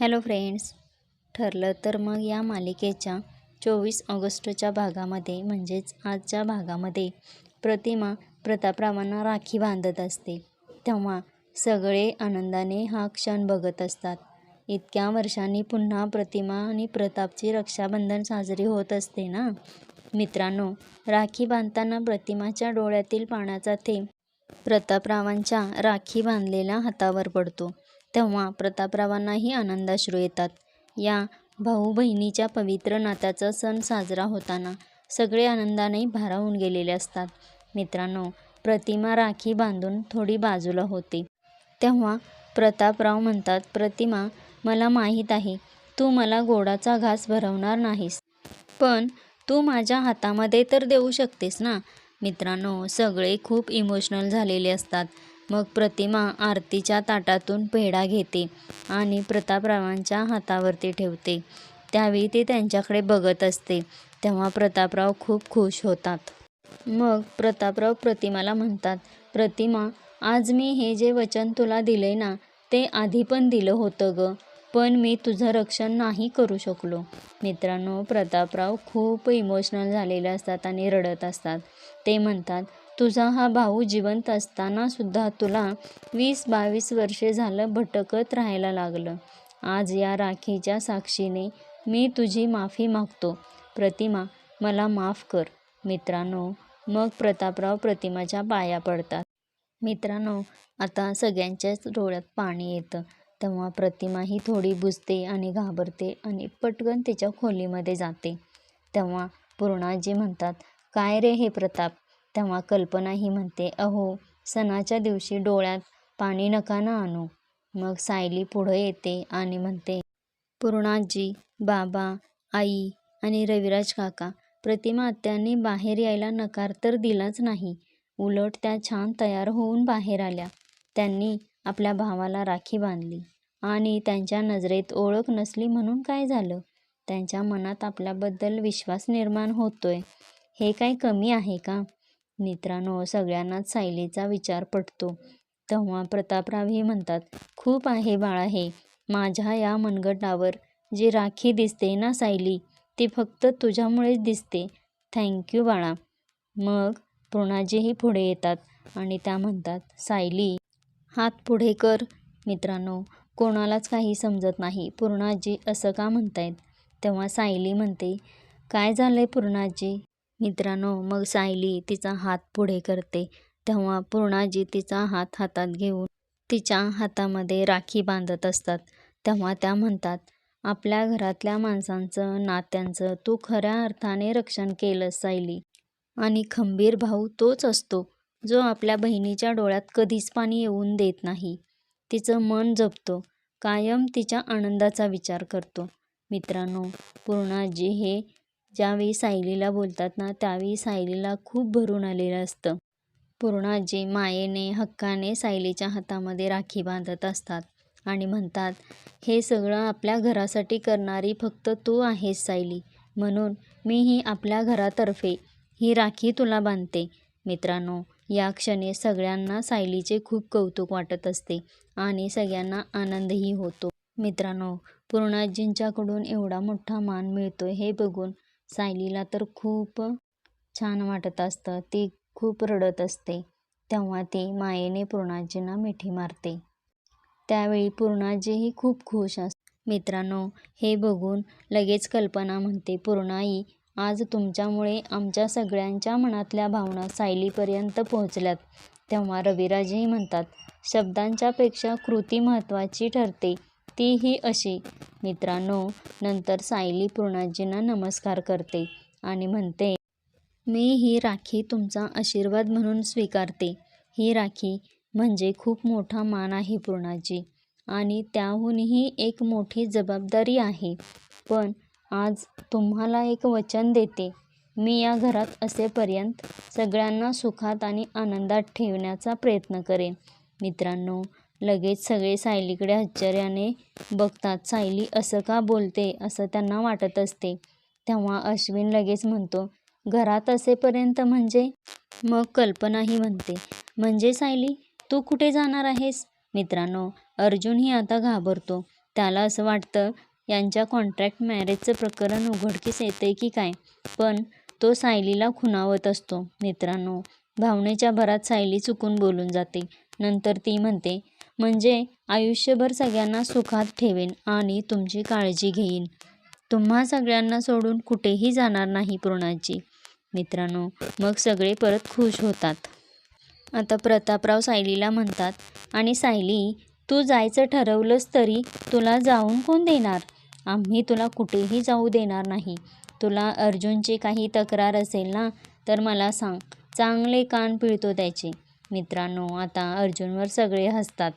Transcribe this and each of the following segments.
Hello friends ठरलं तर मग या मालिकेच्या चोवीस ऑगस्टच्या भागामध्ये म्हणजेच आजच्या भागामध्ये प्रतिमा प्रतापरावांना राखी बांधत असते. तेव्हा सगळे आनंदाने हा क्षण बघत असतात. इतक्या वर्षांनी पुन्हा प्रतिमा आणि प्रतापची रक्षाबंधन साजरी होत असते ना? मित्रांनो राखी बांधताना प्रतिमाच्या डोळ्यातील पाण्याचा थेंब प्रतापरावांच्या राखी बांधलेल्या हातावर पडतो. तेव्हा प्रतापरावांनाही आनंदाश्रू येतात. या भाऊ बहिणीच्या पवित्र नात्याचा सण साजरा होताना सगळे आनंदाने भारावून गेलेले असतात. मित्रांनो प्रतिमा राखी बांधून थोडी बाजूला होते. तेव्हा प्रतापराव म्हणतात प्रतिमा मला माहीत आहे तू मला गोडाचा घास भरवणार नाहीस. पण तू माझ्या हातामध्ये तर देऊ शकतेस ना? मित्रांनो सगळे खूप इमोशनल झालेले असतात. मग प्रतिमा आरतीच्या ताटातून पेढा घेते आणि प्रतापरावांच्या हातावरती ठेवते. त्यावेळी ती त्यांच्याकडे बघत असते. तेव्हा प्रतापराव खूप खुश होतात. मग प्रतापराव प्रतिमाला म्हणतात प्रतिमा आज मी हे जे वचन तुला दिले ना ते आधी पण दिलं होतं ग पण मी तुझं रक्षण नाही करू शकलो. मित्रांनो प्रतापराव खूप इमोशनल झालेले असतात आणि रडत असतात. ते म्हणतात तुझा हा भाऊ जिवंत असताना सुद्धा तुला वीस बावीस वर्षे झालं भटकत राहायला लागलं. आज या राखीच्या साक्षीने मी तुझी माफी मागतो. प्रतिमा मला माफ कर. मित्रांनो मग प्रतापराव प्रतिमाच्या पाया पडतात. मित्रांनो आता सगळ्यांच्याच डोळ्यात पाणी येतं. तेव्हा प्रतिमा ही थोडी बुजते आणि घाबरते आणि पटकन तिच्या खोलीमध्ये जाते. तेव्हा पूर्णाजी म्हणतात काय रे हे प्रताप? तेव्हा कल्पनाही म्हणते अहो सणाच्या दिवशी डोळ्यात पाणी नका ना आणू. मग सायली पुढं येते आणि म्हणते पूर्णाजी बाबा आई आणि रविराज काका प्रतिमा आत्यांनी बाहेर यायला नकार तर दिलाच नाही. उलट त्या छान तयार होऊन बाहेर आल्या. त्यांनी आपल्या भावाला राखी बांधली आणि त्यांच्या नजरेत ओळख नसली म्हणून काय झालं? त्यांच्या मनात आपल्याबद्दल विश्वास निर्माण होतोय. हे काही कमी आहे का? मित्रांनो सगळ्यांनाच सायलीचा विचार पटतो. तेव्हा प्रतापरावही म्हणतात खूप आहे बाळा हे. माझ्या या मनगटावर जी राखी दिसते ना सायली ती फक्त तुझ्यामुळेच दिसते. थँक्यू बाळा. मग पूर्णाजीही पुढे येतात आणि त्या म्हणतात सायली हात पुढे कर. मित्रांनो कोणालाच काही समजत नाही पूर्णाजी असं का म्हणतायत? तेव्हा सायली म्हणते काय झालं आहे पूर्णाजी? मित्रांनो मग सायली तिचा हात पुढे करते. तेव्हा पूर्णाजी तिचा हात हातात घेऊन तिच्या हातामध्ये राखी बांधत असतात. तेव्हा त्या म्हणतात आपल्या घरातल्या माणसांचं नात्यांचं तू खऱ्या अर्थाने रक्षण केलंस सायली. आणि खंबीर भाऊ तोच असतो जो आपल्या बहिणीच्या डोळ्यात कधीच पाणी येऊन देत नाही. तिचं मन जपतो कायम तिच्या आनंदाचा विचार करतो. मित्रांनो पूर्णाजी हे ज्यावेळी सायलीला बोलतात ना त्यावेळी सायलीला खूप भरून आलेलं असतं. पूर्णाजी मायेने हक्काने सायलीच्या हातामध्ये राखी बांधत असतात आणि म्हणतात हे सगळं आपल्या घरासाठी करणारी फक्त तू आहेस सायली. म्हणून मी ही आपल्या घरातर्फे ही राखी तुला बांधते. मित्रांनो या क्षणी सगळ्यांना सायलीचे खूप कौतुक वाटत असते आणि सगळ्यांना आनंदही होतो. मित्रांनो पूर्णाजींच्याकडून एवढा मोठा मान मिळतो हे बघून सायलीला तर खूप छान वाटत असतं. ती खूप रडत असते. तेव्हा ती मायेने पूर्णाजींना मिठी मारते. त्यावेळी पूर्णाजीही खूप खुश असते मित्रांनो हे बघून लगेच कल्पना म्हणते पूर्णाई आज तुमच्यामुळे आमच्या सगळ्यांच्या मनातल्या भावना सायलीपर्यंत पोहोचल्यात. तेव्हा रविराजही म्हणतात शब्दांच्यापेक्षा कृती महत्त्वाची ठरते. तीही अशी. मित्रांनो नंतर सायली पूर्णाजींना नमस्कार करते आणि म्हणते मी ही राखी तुमचा आशीर्वाद म्हणून स्वीकारते. ही राखी म्हणजे खूप मोठा मान आहे पूर्णाजी आणि त्याहूनही एक मोठी जबाबदारी आहे. पण आज तुम्हाला एक वचन देते. मी या घरात असेपर्यंत सगळ्यांना सुखात आणि आनंदात ठेवण्याचा प्रयत्न करेन. मित्रांनो लगेच सगळे सायलीकडे आश्चर्याने बघतात सायली असं का बोलते? असं त्यांना वाटत असते. तेव्हा अश्विन लगेच म्हणतो घरात असेपर्यंत म्हणजे? मग कल्पनाही म्हणते म्हणजे सायली तू कुठे जाणार आहेस? मित्रांनो अर्जुनही आता घाबरतो. त्याला असं वाटतं यांच्या कॉन्ट्रॅक्ट मॅरेजचं प्रकरण उघडकीस येतंय की काय? पण तो सायलीला खुणावत असतो. मित्रांनो भावनेच्या भरात सायली चुकून बोलून जाते. नंतर ती म्हणते म्हणजे आयुष्यभर सगळ्यांना सुखात ठेवेन आणि तुमची काळजी घेईन. तुम्हा सगळ्यांना सोडून कुठेही जाणार नाही पूर्णाजी मित्रांनो मग सगळे परत खुश होतात. आता प्रतापराव सायलीला म्हणतात आणि सायली तू जायचं ठरवलंस तरी तुला जाऊन कोण देणार? आम्ही तुला कुठेही जाऊ देणार नाही. तुला अर्जुनची काही तक्रार असेल ना तर मला सांग. चांगले कान पिळतो त्याचे. मित्रांनो आता अर्जुनवर सगळे हसतात.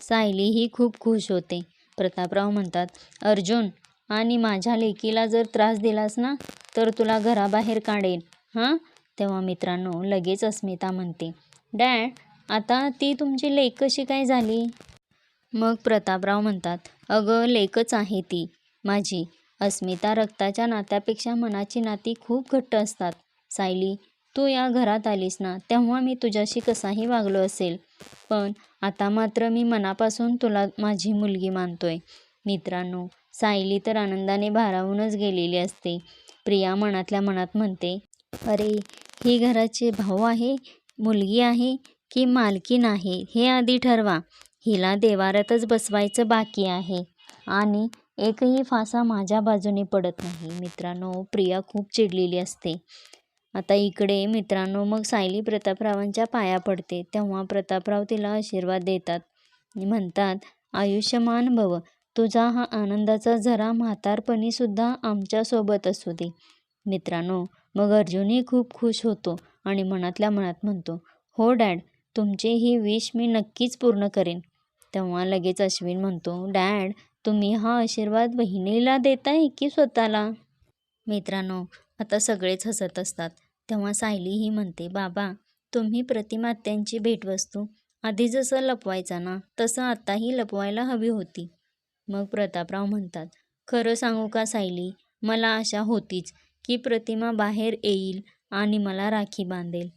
सायलीही खूप खुश होते. प्रतापराव म्हणतात अर्जुन आणि माझ्या लेकीला जर त्रास दिलास ना तर तुला घराबाहेर काढेन. हां? तेव्हा मित्रांनो लगेच अस्मिता म्हणते डॅड आता ती तुमची लेक कशी काय झाली? मग प्रतापराव म्हणतात अगं लेकच आहे ती माझी. अस्मिता रक्ताच्या नात्यापेक्षा मनाची नाती खूप घट्ट असतात. सायली तू या घरात आलीस ना तेव्हा मी तुझ्याशी कसाही वागलो असेल. पण आता मात्र मी मनापासून तुला माझी मुलगी मानतोय. मित्रांनो सायली तर आनंदाने भारावूनच गेलेली असते. प्रिया मनातल्या मनात म्हणते अरे ही घराचे भाऊ आहे मुलगी आहे की मालकीन आहे हे आधी ठरवा. हिला देवारातच बसवायचं बाकी आहे. आणि एकही फासा माझ्या बाजूने पडत नाही. मित्रांनो प्रिया खूप चिडलेली असते. आता इकडे मित्रांनो मग सायली प्रतापरावांच्या पाया पडते. तेव्हा प्रतापराव तिला आशीर्वाद देतात. म्हणतात आयुष्यमान भव तुझा हा आनंदाचा झरा म्हातारपणीसुद्धा आमच्यासोबत असू दे. मित्रांनो मग अर्जुनही खूप खुश होतो आणि मनातल्या मनात म्हणतो हो डॅड तुमची ही विश मी नक्कीच पूर्ण करेन. तेव्हा लगेच अश्विन म्हणतो डॅड तुम्ही हा आशीर्वाद बहिणीला देताय की स्वतःला? मित्रांनो आता सगळेच हसत असतात. तेव्हा सायलीही म्हणते बाबा तुम्ही प्रतिमात्यांची भेटवस्तू आधी जसं लपवायचा ना तसं आत्ताही लपवायला हवी होती. मग प्रतापराव म्हणतात खरं सांगू का सायली मला आशा होतीच की प्रतिमा बाहेर येईल आणि मला राखी बांधेल.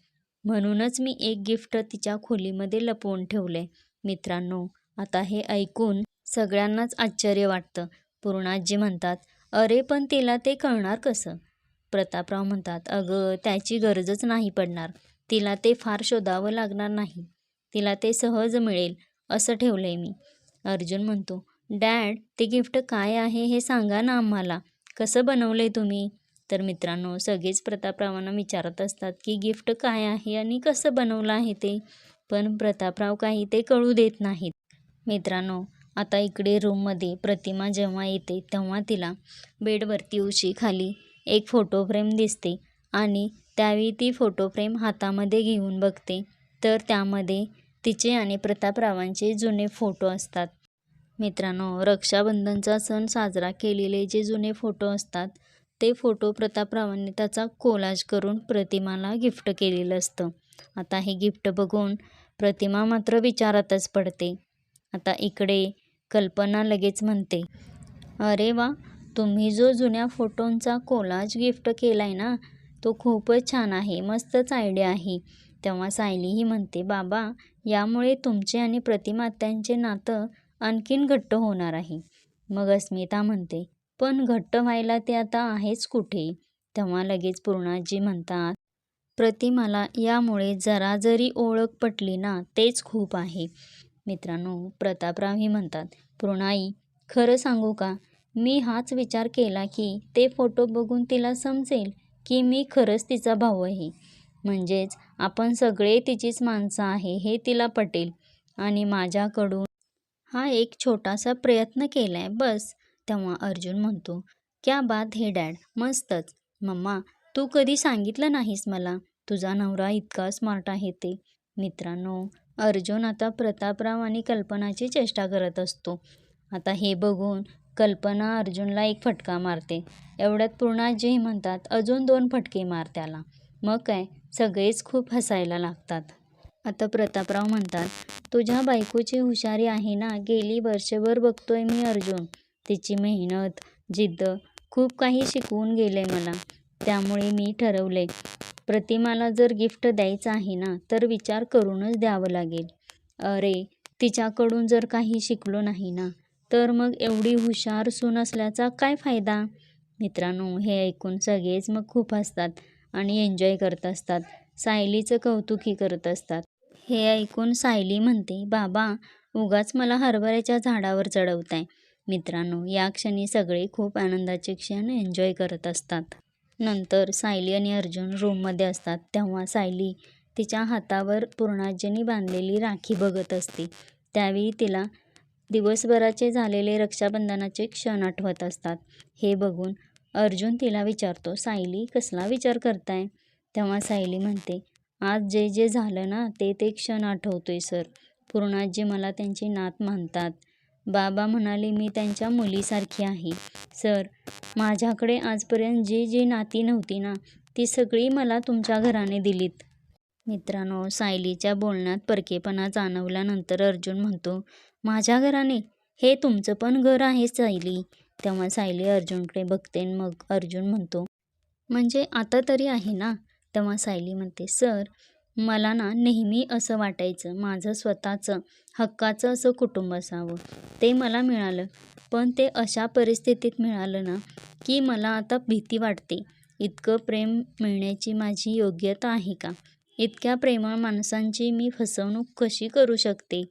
म्हणूनच मी एक गिफ्ट तिच्या खोलीमध्ये लपवून ठेवले. मित्रांनो आता हे ऐकून सगळ्यांनाच आश्चर्य वाटतं. पूर्णाजी म्हणतात अरे पण तिला ते कळणार कसं? प्रतापराव म्हणतात अगं त्याची गरजच नाही पडणार. तिला ते फार शोधावं लागणार नाही. तिला ते सहज मिळेल असं ठेवलं आहे मी. अर्जुन म्हणतो डॅड ते गिफ्ट काय आहे हे सांगा ना आम्हाला. कसं बनवलं आहे तुम्ही? तर मित्रांनो सगळेच प्रतापरावांना विचारत असतात की गिफ्ट काय आहे आणि कसं बनवलं आहे ते? पण प्रतापराव काही ते कळू देत नाहीत. मित्रांनो आता इकडे रूममध्ये प्रतिमा जेव्हा येते तेव्हा तिला बेडवरती उशी खाली एक फोटो फ्रेम दिसते आणि त्यावेळी ती फोटो फ्रेम हातामध्ये घेऊन बघते. तर त्यामध्ये तिचे आणि प्रतापरावांचे जुने फोटो असतात. मित्रांनो रक्षाबंधनचा सण साजरा केलेले जे जुने फोटो असतात ते फोटो प्रतापरावांनी त्याचा कोलाज करून प्रतिमाला गिफ्ट केलेलं असतं. आता हे गिफ्ट बघून प्रतिमा मात्र विचारातच पडते. आता इकडे कल्पना लगेच म्हणते अरे वा तुम्ही जो जुन्या फोटोंचा कोलाज गिफ्ट केला आहे ना तो खूपच छान आहे मस्तच आयडिया आहे. तेव्हा सायलीही म्हणते बाबा यामुळे तुमचे आणि प्रतिमात्यांचे नातं आणखीन घट्ट होणार आहे. मग अस्मिता म्हणते पण घट्ट व्हायला ते आता आहेच कुठे? तेव्हा लगेच पूर्णाजी म्हणतात प्रतिमाला यामुळे जरा जरी ओळख पटली ना तेच खूप आहे. मित्रांनो प्रतापरावही म्हणतात पूर्णाई खरं सांगू का? मी हाच विचार केला की ते फोटो बघून तिला समजेल की मी खरंच तिचा भाऊ आहे. म्हणजेच आपण सगळे तिचीच माणसं आहे हे तिला पटेल. आणि माझ्याकडून हा एक छोटासा प्रयत्न केला आहे बस. तेव्हा अर्जुन म्हणतो क्या बात हे डॅड. मस्तच. मम्मा तू कधी सांगितलं नाहीस मला? तुझा नवरा इतका स्मार्ट आहे ते. मित्रांनो अर्जुन आता प्रतापराव आणि कल्पनाची चेष्टा करत असतो. आता हे बघून कल्पना अर्जुनला एक फटका मारते. एवढ्यात पूर्णाजी म्हणतात अजून दोन फटके मार त्याला. मग काय? सगळेच खूप हसायला लागतात. आता प्रतापराव म्हणतात तुझ्या बायकोची हुशारी आहे ना? गेली वर्षभर बघतोय मी अर्जुन. तिची मेहनत जिद्द खूप काही शिकवून गेले मला. त्यामुळे मी ठरवले प्रतिमाला जर गिफ्ट द्यायचं आहे ना तर विचार करूनच द्यावं लागेल. अरे तिच्याकडून जर काही शिकलो नाही ना तर मग एवढी हुशार सून असल्याचा काय फायदा? मित्रांनो हे ऐकून सगळेच मग खूप हसतात आणि एन्जॉय करत असतात. सायलीचं कौतुकी करत असतात. हे ऐकून सायली म्हणते बाबा उगाच मला हरभऱ्याच्या झाडावर चढवताय. मित्रांनो या क्षणी सगळे खूप आनंदाचे क्षण एन्जॉय करत असतात. नंतर सायली आणि अर्जुन रूममध्ये असतात. तेव्हा सायली तिच्या हातावर पूर्णाजींनी बांधलेली राखी बघत असते. त्यावेळी तिला दिवसभराचे झालेले रक्षाबंधनाचे क्षण आठवत असतात. हे बघून अर्जुन तिला विचारतो सायली कसला विचार करताय? तेव्हा सायली म्हणते आज जे जे झालं ना ते ते क्षण आठवतोय सर. पूर्णाजी मला त्यांची नात मानतात. बाबा म्हणाले मी त्यांच्या मुलीसारखी आहे. सर माझ्याकडे आजपर्यंत जी जी नाती नव्हती ना ती सगळी मला तुमच्या घराने दिलीत. मित्रांनो सायलीच्या बोलण्यात परकेपणा जाणवल्यानंतर अर्जुन म्हणतो माझ्या घराने? हे तुमचं पण घर आहे सायली. तेव्हा सायली अर्जुनकडे बघते आणि मग अर्जुन म्हणतो म्हणजे आता तरी आहे ना? तेव्हा सायली म्हणते सर मला ना नेहमी असं वाटायचं माझं स्वतःचं हक्काचं असं कुटुंब असावं. ते मला मिळालं पण ते अशा परिस्थितीत मिळालं ना की मला आता भीती वाटते. इतकं प्रेम मिळण्याची माझी योग्यता आहे का? इतक्या प्रेमळ माणसांची मी फसवणूक कशी करू शकते?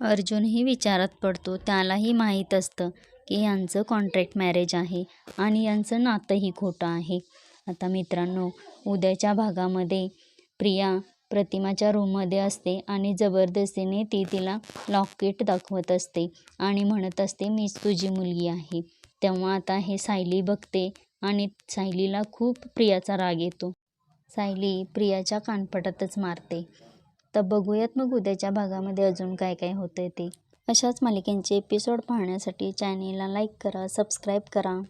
अर्जुनही विचारात पडतो त्यालाही माहीत असतं की यांचं कॉन्ट्रॅक्ट मॅरेज आहे आणि यांचं नातंही खोटं आहे. आता मित्रांनो उद्याच्या भागामध्ये प्रिया प्रतिमाच्या रूममध्ये असते आणि जबरदस्तीने ती तिला लॉकेट दाखवत असते आणि म्हणत असते मीच तुझी मुलगी आहे. तेव्हा आता हे सायली बघते आणि सायलीला खूप प्रियाचा राग येतो. सायली प्रियाच्या कानपटातच मारते. तर बघूयात मग उद्याच्या भागामध्ये अजून काय काय होतं ते. अशाच मालिकेंचे एपिसोड पाहण्यासाठी चॅनेलला लाईक करा सबस्क्राईब करा.